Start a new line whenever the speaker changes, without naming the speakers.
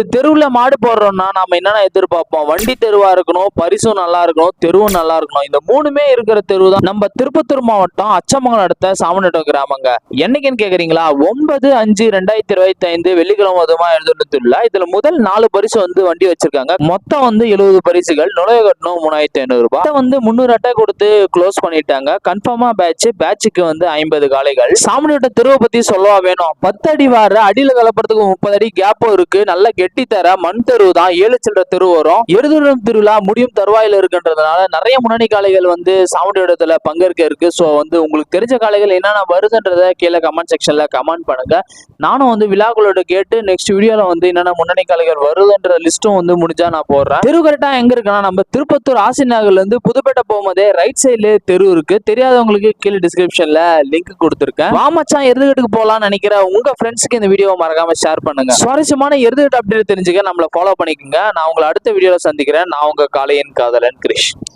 ஒரு தெருவில் மாடு போடுறோம்னா நாம என்னென்ன எதிர்பார்ப்போம்? வண்டி தெருவாக இருக்கணும் பரிசும் நல்லா இருக்கணும் தெருவும் நல்லா இருக்கணும். இந்த மூணுமே இருக்கிற தெருவு தான் நம்ம திருப்பத்தூர் மாவட்டம் அச்சமங்கலம் அடுத்த சாமநட்டம் கிராமங்க. என்னைக்குன்னு கேட்குறீங்களா ஒன்பது அஞ்சு ரெண்டாயிரத்தி இருபத்தி ஐந்து வெள்ளிக்கிழமை அதுமா எழுதுல இதில் முதல் நாலு பரிசு வந்து வண்டி வச்சிருக்காங்க. மொத்தம் வந்து எழுபது பரிசுகள். நுழைவு கட்டணம் மூணாயிரத்தி ஐநூறு ரூபாய். வந்து முந்நூறு அட்டை கொடுத்து க்ளோஸ் பண்ணிட்டாங்க. கன்ஃபார்மா பேட்ச் பேட்சுக்கு வந்து ஐம்பது காளைகள். சாமனியோட தெருவை பத்தி சொல்லவா வேணும்? பத்து அடி வார அடியில் கலப்புறதுக்கு முப்பது அடி கேப்பும் இருக்கு. நல்ல கெட்டி வெட்டித்தர மண் தெரு தான் ஏழு சில்லற தெரு வரும். எருதுரம் திருவிழா முடியும் தருவாயில இருக்குன்றதுனால நிறைய முன்னணி காளைகள் வந்து சாமுண்டியோடத்துல பங்கேற்க இருக்கு. ஸோ வந்து உங்களுக்கு தெரிஞ்ச காளைகள் என்னென்ன வருதுன்றத கீழே கமெண்ட் செக்ஷன்ல கமெண்ட் பண்ணுங்க. நானும் வந்து விழாக்களோட கேட்டு நெக்ஸ்ட் வீடியோல வந்து என்னென்ன முன்னணி காளைகள் வருதுன்ற லிஸ்ட்டும் வந்து முடிஞ்சா நான் போடுறேன். தெரு கரெக்டா எங்க இருக்குன்னா நம்ம திருப்பத்தூர் ஆசி நகர்ல இருந்து புதுப்பேட்டை போகும்போதே ரைட் சைடுல தெரு இருக்கு. தெரியாதவங்களுக்கு கீழே டிஸ்கிரிப்ஷன்ல லிங்க் கொடுத்துருக்கேன். வாமச்சான் எருதுகட்டுக்கு போகலாம்னு நினைக்கிற உங்க ஃப்ரெண்ட்ஸ்க்கு இந்த வீடியோவை மறக்காம ஷேர் பண்ணுங்க. சுவாரஸ்யமான எருதுகட்டு அப்படி தெரிஞ்சுக்க நம்மள ஃபாலோ பண்ணிக்கோங்க. நான் உங்களை அடுத்த வீடியோவில் சந்திக்கிறேன். நான் உங்க காலையின் காதலன் கிரிஷ்.